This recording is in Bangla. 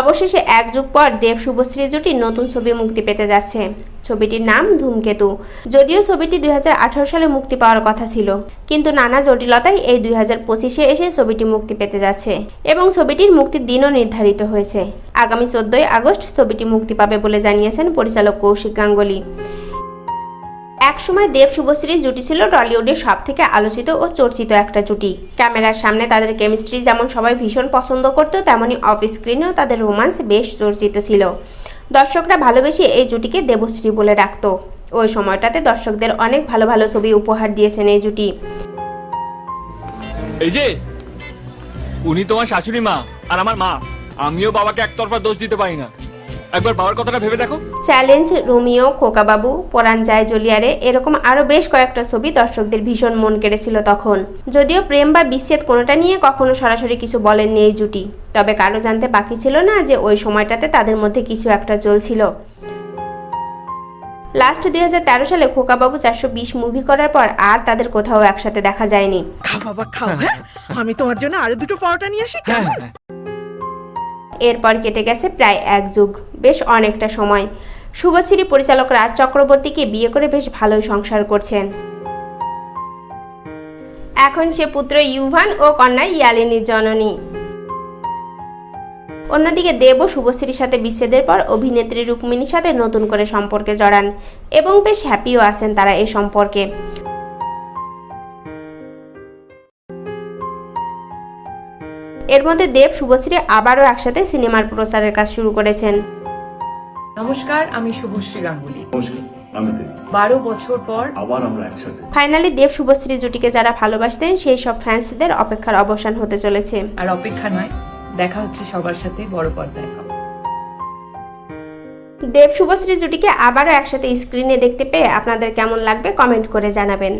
অবশেষে এক যুগ পর দেব শুভশ্রী জুটির নতুন ছবি মুক্তি পেতে যাচ্ছে। ছবিটির নাম ধূমকেতু। যদিও ছবিটি দুই হাজার আঠারো সালে মুক্তি পাওয়ার কথা ছিল, কিন্তু নানা জটিলতায় এই দুই হাজার পঁচিশে এসে ছবিটি মুক্তি পেতে যাচ্ছে এবং ছবিটির মুক্তির দিনও নির্ধারিত হয়েছে। আগামী চোদ্দই আগস্ট ছবিটি মুক্তি পাবে বলে জানিয়েছেন পরিচালক কৌশিক গাঙ্গুলি। একসময় দেব শুভশ্রীর জুটি ছিল টলিউডের সব থেকে আলোচিত ও চর্চিত একটা জুটি। ক্যামেরার সামনে তাদের কেমিস্ট্রি যেমন সবাই ভীষণ পছন্দ করতো, তেমনি অফ স্ক্রিনেও তাদের রোমান্স বেশ চর্চিত ছিল। দর্শকরা ভালোবেসে এই জুটিকে দেবশ্রী বলে রাখত। ওই সময়টাতে দর্শকদের অনেক ভালো ভালো ছবি উপহার দিয়েছেন এই জুটি। এই যে, উনি তোমার শাশুড়ি মা আর আমার মা। আমিও বাবাকে একতরফা দোষ দিতে পারি না। একবার বাবার কথাটা ভেবে দেখো। চ্যালেঞ্জ রোমিও খোকাবাবু পরাণ যায় জলিয়ারে এরকম আরও বেশ কয়েকটা ছবি দর্শকদের ভীষণ মন কেড়েছিল তখন। যদিও প্রেম বা বিচ্ছেদ কোনোটা নিয়ে কখনো সরাসরি কিছু বলেননি এই জুটি। তবে কারও জানতে বাকি ছিল না যে ওই সময়টাতে তাদের মধ্যে কিছু একটা চলছিল। লাস্ট দুই হাজার তেরো সালে খোকাবাবু চারশো বিশ মুভি করার পর আর তাদের কোথাও একসাথে দেখা যায়নি। বাবা খাও হ্যাঁ? আমি তোমার জন্য আরও দুটো পরোটা নিয়ে আসি কেমন? এরপর কেটে গেছে প্রায় এক যুগ। বেশ অনেকটা সময়। শুভশ্রী পরিচালক রাজ চক্রবর্তীকে বিয়ে করে বেশ ভালোই সংসার করছেন। এখন সে পুত্র ইউভান ও কন্যা ইয়ালিনীর জননী। অন্যদিকে দেব শুভশ্রীর সাথে বিচ্ছেদের পর অভিনেত্রী রুক্মিণীর সাথে নতুন করে সম্পর্কে জড়ান এবং বেশ হ্যাপিও আছেন তারা এই সম্পর্কে। এর মধ্যে দেব শুভশ্রী আবারও একসাথে সিনেমার প্রচারের কাজ শুরু করেছেন। নমস্কার আমি শুভশ্রী গাঙ্গুলি। বারো বছর পর আবার আমরা একসাথে। ফাইনালি দেব শুভশ্রী জুটিকে যারা ভালোবাসতেন সেই সব ফ্যান্সদের অপেক্ষার অবসান হতে চলেছে। আর অপেক্ষা নয় দেখা হচ্ছে সবার সাথে বড় পর্দায়। দেব শুভশ্রী জুটিকে আবারও একসাথে স্ক্রিনে দেখতে পেয়ে আপনাদের কেমন লাগবে কমেন্ট করে জানাবেন।